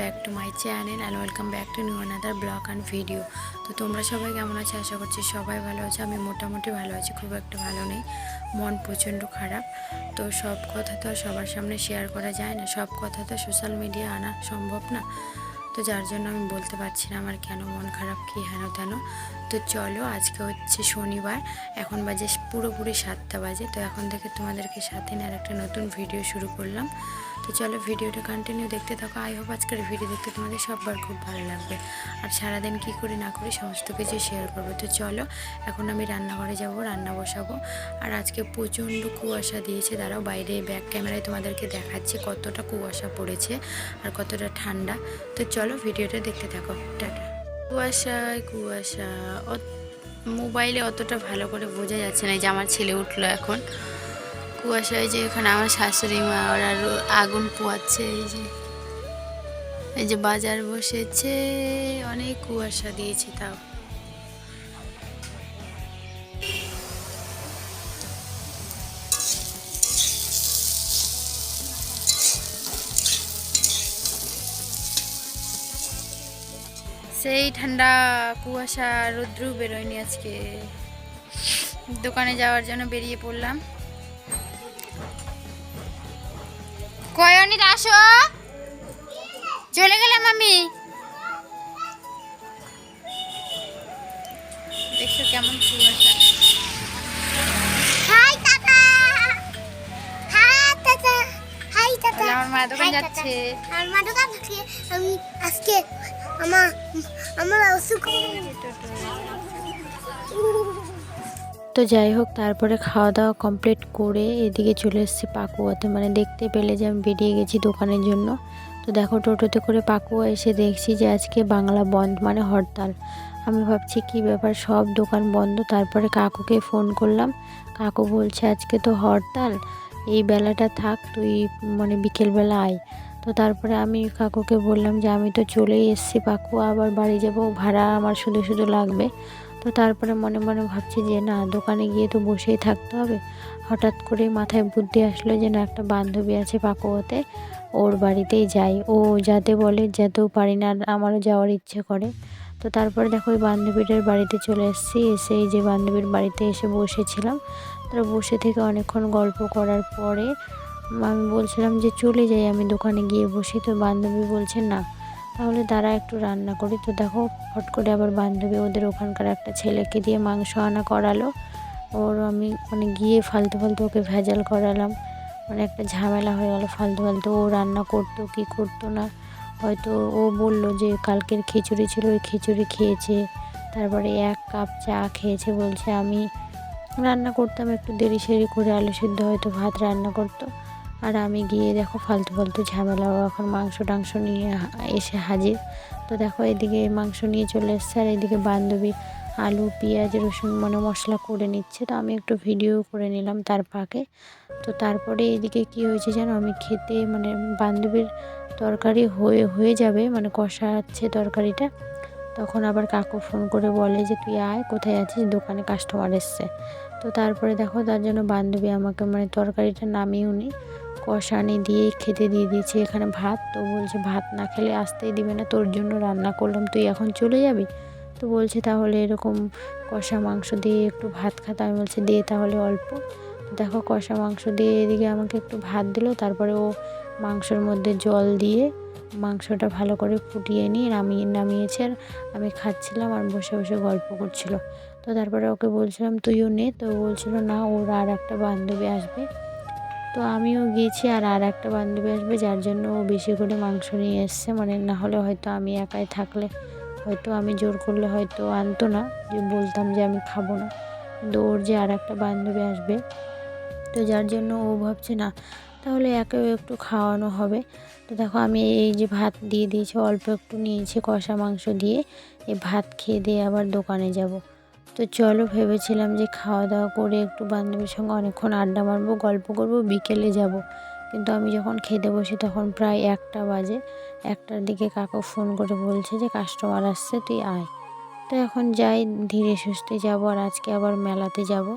Back to my channel and welcome back to new another blog and video. তো তোমরা সবাই কেমন আছো? আশা করছি সবাই ভালো আছো। আমি মোটামুটি ভালো আছি, খুব একটা ভালো নেই। মন প্রচণ্ড খারাপ। তো সব কথা তো সবার সামনে শেয়ার করা যায় না। সব কথা তো সোশ্যাল মিডিয়া আনা সম্ভব না। তো যার জন্য আমি বলতে পারছি না আমার কেন মন খারাপ, কী হেন তেন। তো চলো, আজকে হচ্ছে শনিবার, এখন বাজে পুরোপুরি সাতটা বাজে। তো এখন থেকে তোমাদেরকে সাথে নিয়ে আর একটা নতুন ভিডিও শুরু করলাম। তো চলো ভিডিওটা কন্টিনিউ দেখতে থাকো। আই হোপ আজকের ভিডিও দেখতে তোমাদের সববার খুব ভালো লাগবে। আর সারাদিন কী করি না করি সমস্ত কিছু শেয়ার করব। তো চলো, এখন আমি রান্নাঘরে যাব, রান্না বসাবো। আর আজকে প্রচণ্ড কুয়াশা দিয়েছে। দাঁড়াও, বাইরে ব্যাক ক্যামেরায় তোমাদেরকে দেখাচ্ছে কতটা কুয়াশা পড়েছে আর কতটা ঠান্ডা। তো চলো ভিডিওটা দেখতে থাকো। টাটা। কুয়াশায় কুয়াশা। মোবাইলে অতটা ভালো করে বোঝা যাচ্ছে না যে আমার ছেলে উঠল এখন। কুয়াশায় যে এখানে আমার শাশুড়ি মা, ওরা আগুন পোয়াচ্ছে এই যে। এই যে বাজার বসেছে, অনেক কুয়াশা দিয়েছে তাও। সেই ঠান্ডা কুয়াশা রৌদ্র বেরোয়নি আজকে। দোকানে যাওয়ার জন্য বেরিয়ে পড়লাম। কয়নিত আসো। চলে গেলাম আমি। দেখছ কেমন কুয়াশা। আমার মায়ের দোকান যাচ্ছে। আর মা দোকান আমি আজকে তো যাই হোক, তারপরে খাওয়া দাওয়া কমপ্লিট করে এদিকে চলে এসেছি পাকুয়াতে। মানে দেখতে পেলে যে আমি বেরিয়ে গেছি দোকানের জন্য। তো দেখো, টোটোতে করে পাকুয়া এসে দেখছি যে আজকে বাংলা বন্ধ মানে হরতাল। আমি ভাবছি কি ব্যাপার, সব দোকান বন্ধ। তারপরে কাকুকে ফোন করলাম। কাকু বলছে, আজকে তো হরতাল, এই বেলাটা থাক, তুই মানে বিকেলবেলা আয়। তো তারপরে আমি কাকুকে বললাম যে, আমি তো চলেই এসেছি পাকুয়া আবার বাড়ি যাব, ভাড়া আমার শুধু শুধু লাগবে। তো তারপরে মনে মনে ভাবছি যে, না, দোকানে গিয়ে তো বসেই থাকতে হবে। হঠাৎ করে মাথায় বুদ্ধি আসলো যে, না, একটা বান্ধবী আছে পাকুয়াতে ওর বাড়িতেই যাই। ও যাতে বলে যেতেও পারি না, আর আমারও যাওয়ার ইচ্ছে করে। তো তারপরে দেখো, ওই বান্ধবীটার বাড়িতে চলে এসেছি। এসে এই যে বান্ধবীর বাড়িতে এসে বসেছিলাম। তারা বসে থেকে অনেকক্ষণ গল্প করার পরে আমি বলছিলাম যে চলে যাই, আমি দোকানে গিয়ে বসি। তো বান্ধবী বলছে, না, তাহলে তারা একটু রান্না করি। তো দেখো, ফট করে আবার বান্ধবী ওদের ওখানকার একটা ছেলেকে দিয়ে মাংস আনা করালো। ওর আমি মানে গিয়ে ফালতু ফালতু ওকে ভেজাল করালাম। মানে একটা ঝামেলা হয়ে গেলো ফালতু ফালতু, ও রান্না করতো কি করতো না। হয়তো ও বলল যে কালকের খিচুড়ি ছিল, ওই খিচুড়ি খেয়েছে। তারপরে এক কাপ চা খেয়েছে, বলছে আমি রান্না করতাম, একটু দেরি সেরি করে আলু সিদ্ধ হয়তো ভাত রান্না করতো। আর আমি গিয়ে দেখো ফালতু ফালতু ঝামেলা এখন মাংস টাংস নিয়ে এসে হাজির। তো দেখো এদিকে মাংস নিয়ে চলে এসছে আর এদিকে বান্ধবী আলু, পেঁয়াজ, রসুন মানে মশলা করে নিচ্ছে। তো আমি একটু ভিডিও করে নিলাম তার ফাঁকে। তো তারপরে এদিকে কি হয়েছে যেন আমি খেতে মানে বান্ধবীর তরকারি হয়ে হয়ে যাবে মানে কষাচ্ছে তরকারিটা। তখন আবার কাকু ফোন করে বলে যে, তুই আয়, কোথায় আছিস? দোকানে কাস্টমার এসছে। তো তারপরে দেখো তার জন্য বান্ধবী আমাকে মানে তরকারিটা নামিয়েও নি কষানি দিয়ে খেতে দিয়ে দিয়েছে। এখানে ভাত তো বলছে, ভাত না খেলে আসতেই দিবে না, তোর জন্য রান্না করলাম, তুই এখন চলে যাবি? তো বলছে, তাহলে এরকম কষা মাংস দিয়ে একটু ভাত খাতে আমি বলছি দিয়ে তাহলে অল্প। দেখো কষা মাংস দিয়ে এদিকে আমাকে একটু ভাত দিলো, তারপরে ও মাংসের মধ্যে জল দিয়ে মাংসটা ভালো করে ফুটিয়ে নিয়ে নামিয়ে, নামিয়েছে আর আমি খাচ্ছিলাম আর বসে বসে গল্প করছিল। তো তারপরে ওকে বলছিলাম, তুইও নে। তো বলছিল, না, ওর আর একটা বান্ধবী আসবে। তো আমিও গিয়েছি আর আর একটা বান্ধবী আসবে, যার জন্য ও বেশি করে মাংস নিয়ে এসছে। মানে না হলে হয়তো আমি একাই থাকলে, হয়তো আমি জোর করলে হয়তো আনতো না, যে বলতাম যে আমি খাব না। কিন্তু ওর যে আর একটা বান্ধবী আসবে, তো যার জন্য ও ভাবছে না, তাহলে একেও একটু খাওয়ানো হবে। তো দেখো আমি এই যে ভাত দিয়ে দিয়েছি, অল্প একটু নিয়েছি কষা মাংস দিয়ে এই ভাত খেয়ে দিয়ে আবার দোকানে যাব। তো চলো ভেবেছিলাম যে খাওয়া দাওয়া করে একটু বান্ধবীর সঙ্গে অনেকক্ষণ আড্ডা মারবো, গল্প করব, বিকেলে যাব। কিন্তু আমি যখন খেতে বসি তখন প্রায় একটা বাজে। একটার দিকে কাকু ফোন করে বলছে যে, কাস্টমার আসছে, তুই আয়। তো এখন যাই, ধীরে সুস্থে যাব আর আজকে আবার মেলাতে যাব।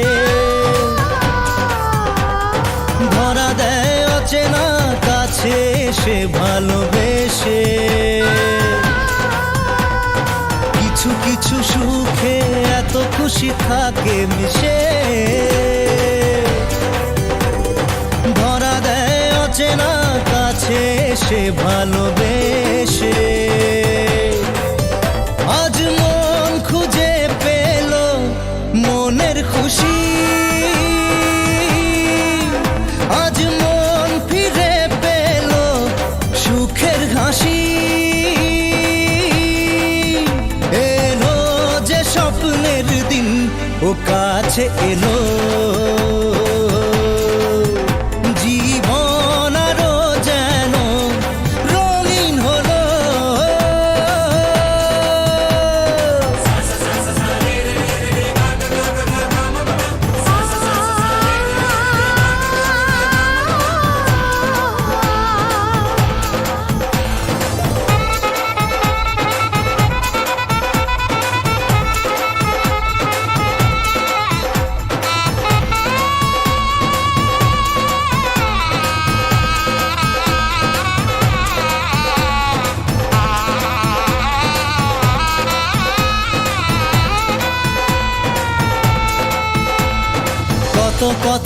খুশি থাকে মিশে। ধরা দেয় অচেনা কাছে সে ভালোবেসে। আজ মন খুঁজে পেল মনের খুশি। আজ মন ফিরে পেল সুখের হাসি। ও কাছে এলো।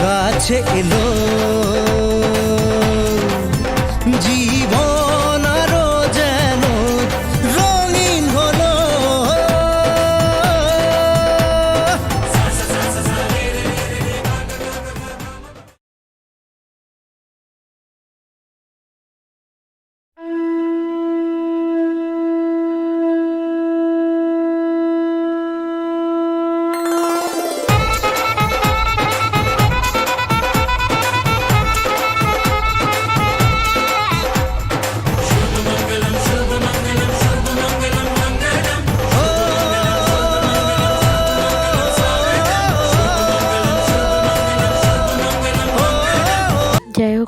কাছে এলো।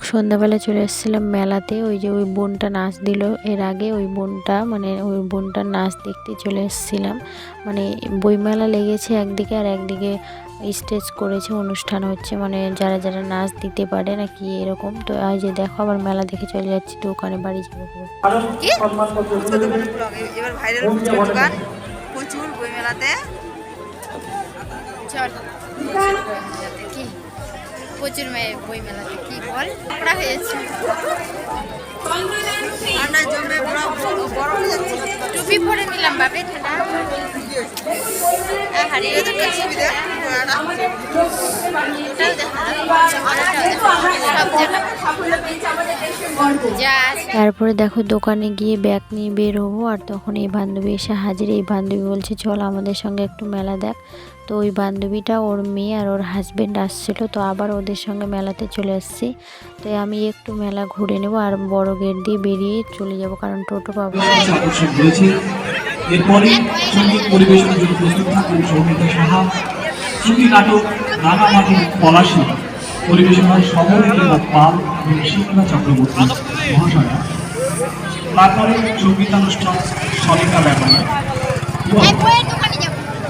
সন্ধ্যাবেলা চলে এসেছিলাম মেলাতে। ওই যে ওই বোনটা নাচ দিল। এর আগে ওই বোনটা মানে ওই বোনটার নাচ দেখতে চলে এসেছিলাম। মানে বইমেলা লেগেছে একদিকে আর একদিকে স্টেজ করেছে, অনুষ্ঠান হচ্ছে। মানে যারা যারা নাচ দিতে পারে নাকি এরকম। তো আজ যে দেখো, আবার মেলা দেখে চলে যাচ্ছি তো ওখানে বাড়ি যাব। এবার ভাইরাল প্রচুর বইমেলাতে। প্রচুর মেয়ে বই মেলাতে কি বল? পড়া হয়েছে ঠান্ডায় জমে বড় হয়ে যাচ্ছে। টুপি পরে নিলাম বাপে ঠান্ডা সুবিধা জায়গা তারপরে দেখো দোকানে গিয়ে ব্যাগ নিয়ে বের হব আর তখন এই বান্ধবী এসে হাজির। এই বান্ধবী বলছে চল আমাদের সঙ্গে একটু মেলা দেখ। তো ওই বান্ধবীটা ওর মেয়ে আর ওর হাজবেন্ড আসছিল তো আবার ওদের সঙ্গে মেলাতে চলে আসছি। তো আমি একটু মেলা ঘুরে নেব আর বড় গেট দিয়ে বেরিয়ে চলে যাব কারণ টোটো পাবো না। আকর্ষণ এরপরে সংগীত পরিবেশনের জন্য প্রস্তুত থাকবেন সৌমিতা সাহা। শ্রুতি নাটক রাঙামাটি পলাশী। পরিবেশন হয় পাল এবং চক্রবর্তী মহাশয়া। তারপরে সঙ্গীতানুষ্ঠান সলিকা ব্যাপার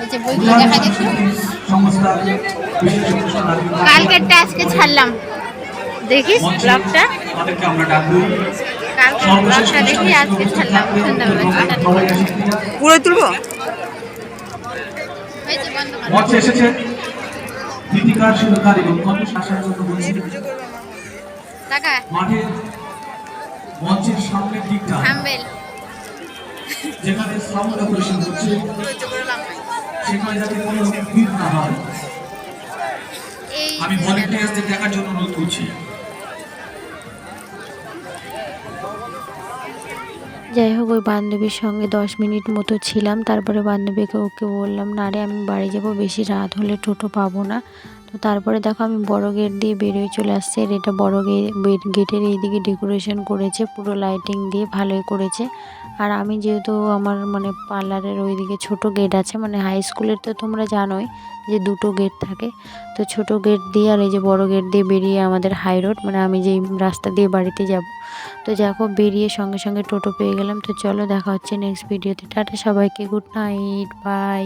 ওই যে বইগুলো দেখা যাচ্ছে কালকেরটা আজকে ছাড়লাম। দেখিস মঞ্চে ব্লগটা? তাদেরকে কালকের ব্লগটা দেখি আজকে ছাড়লাম। পুরো তুলবো? এই যে মঞ্চে এসেছেন গীতিকার সুরকার এবং কণ্ঠ শাসনের জন্য বলছি মাঠের মঞ্চের সামনের দিকটা যেখানে সাউন্ড অপারেশন হচ্ছে। আমি দেখার জন্য অনুরোধ করছি। যাই হোক, ওই বান্ধবীর সঙ্গে দশ মিনিট মতো ছিলাম। তারপরে বান্ধবীকে ওকে বললাম, না রে, আমি বাড়ি যাব, বেশি রাত হলে টোটো পাবো না। তো তারপরে দেখো আমি বড় গেট দিয়ে বেরিয়ে চলে আসছি। আর এটা বড় গেট গেটের এইদিকে ডেকোরেশন করেছে, পুরো লাইটিং দিয়ে ভালোই করেছে। আর আমি যেহেতু আমার মানে পার্লারের ওইদিকে ছোট গেট আছে মানে হাই স্কুলের তো তোমরা জানোই যে দুটো গেট থাকে। তো ছোট গেট দিয়ে আর এই যে বড় গেট দিয়ে বেরিয়ে আমাদের হাই রোড মানে আমি যেই রাস্তা দিয়ে বাড়িতে যাব। তো দেখো বেরিয়ে সঙ্গে সঙ্গে টোটো পেয়ে গেলাম। তো চলো দেখা হচ্ছে নেক্সট ভিডিওতে টাটা সবাইকে গুড নাইট বাই